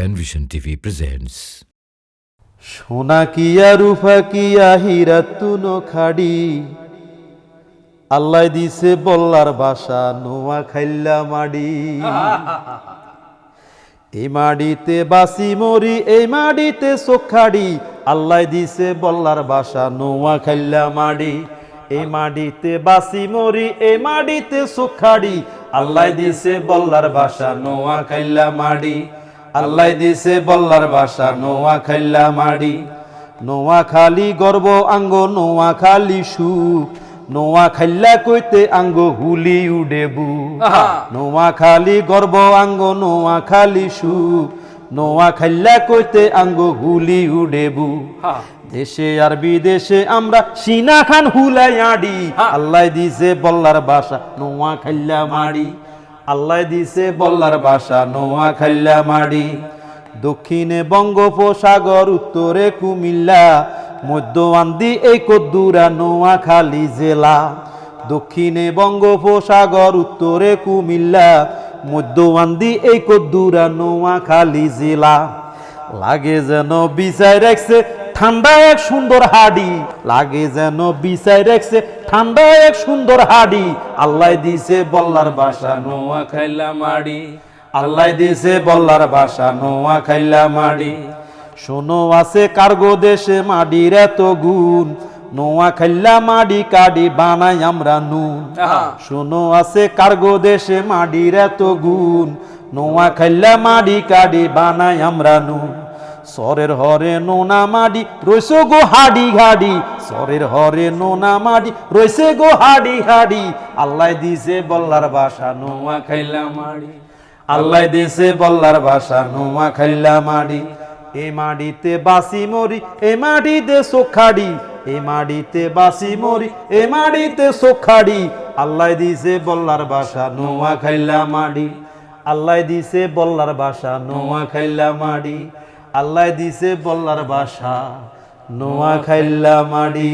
Penvision TV presents সোনা কিয়া, রূপা কিয়া, হীরা তুনো খাড়ি। আল্লাহ দিছে বল্লার বাসা, নোয়া খাইল্লা মাডি। এই মাডিতে বাসি মরি, এই মাডিতে সোখাড়ি আল্লাহ দিছে বল্লার বাসা, নোয়া খাইল্লা মাডি। এই মাডিতে বাসি মরি, এই মাডিতে সোখাড়ি আল্লাহ দিছে বল্লার বাসা, নোয়া খাইল্লা মাডি। আল্লাহ দিছে বল্লার বাসা নোয়া খাইলা মাডি। নোয়া খালি গর্ব আঙ্গ নোয়া খালি সুখ। নোয়া খাইল্লা কইতে আঙ্গ হুলি উডেবু নোয়া খালি গর্ব আঙ্গ নোয়া খালি সুখ। নোয়া খাইল্লা কইতে আঙ্গ হুলি উডেবু দেশে আর বিদেশে আমরা সিনা খান হুলাই আডি। আল্লাহ দিছে বল্লার বাসা নোয়া খাইলা মাড়ি। আল্লাহ দিছে বল্লার বাসা, নোয়া খাইল্লা মাড়ি। দক্ষিণে বঙ্গোপসাগর, উত্তরে কুমিল্লা মধ্যওয়ান্দি এই কদ্দুরা নোয়াখালী জেলা। দক্ষিণে বঙ্গোপসাগর, উত্তরে কুমিল্লা মধ্যওয়ান্দি এই কদ্দুরা নোয়াখালী জেলা। লাগে যেন বিছাই রাখছে ঠান্ডা এক সুন্দর হাডি। লাগে যেন বিছাই রাখছে ঠান্ডা এক সুন্দর হাডি। আল্লাহ দিছে বল্লার বাসা নোয়া খাইলা মাড়ি। আল্লাহ দিছে বল্লার বাসা নোয়া খাইলা মাড়ি। শোনো আছে কার্গো দেশে মাডির এত গুণ। নোয়া খাইলা মাডি কাডি বানাই আমরা নুন। শোনো আছে কার্গো দেশে মাডির এত গুণ। নোয়া খাইলা মাডি কাডি বানাই আমরা নুন। সরের হরে নোনা মাডি রইছে গো হাডি ঘাডি সরের হরে নোনা মাডি রইছে গো হাডি হাডি। আল্লাহ দিছে বল্লার বাসা, নোয়া খাইলা মাডি। আল্লাহ দিছে বল্লার বাসা, নোয়া খাইলা মাডি। এ মাডিতে বাসি মরি, এ মাটিতে সোখাড়ি। এ মাডিতে বাসি মরি, এ মাডিতে সোখাড়ি। আল্লাহ দিছে বল্লার বাসা, নোয়া খাইলা মাডি। আল্লাহ দিছে বল্লার বাসা, নোয়া খাইলা মাডি। আল্লাহ দিছে বল্লার বাসা নোয়া খাইলা মাডি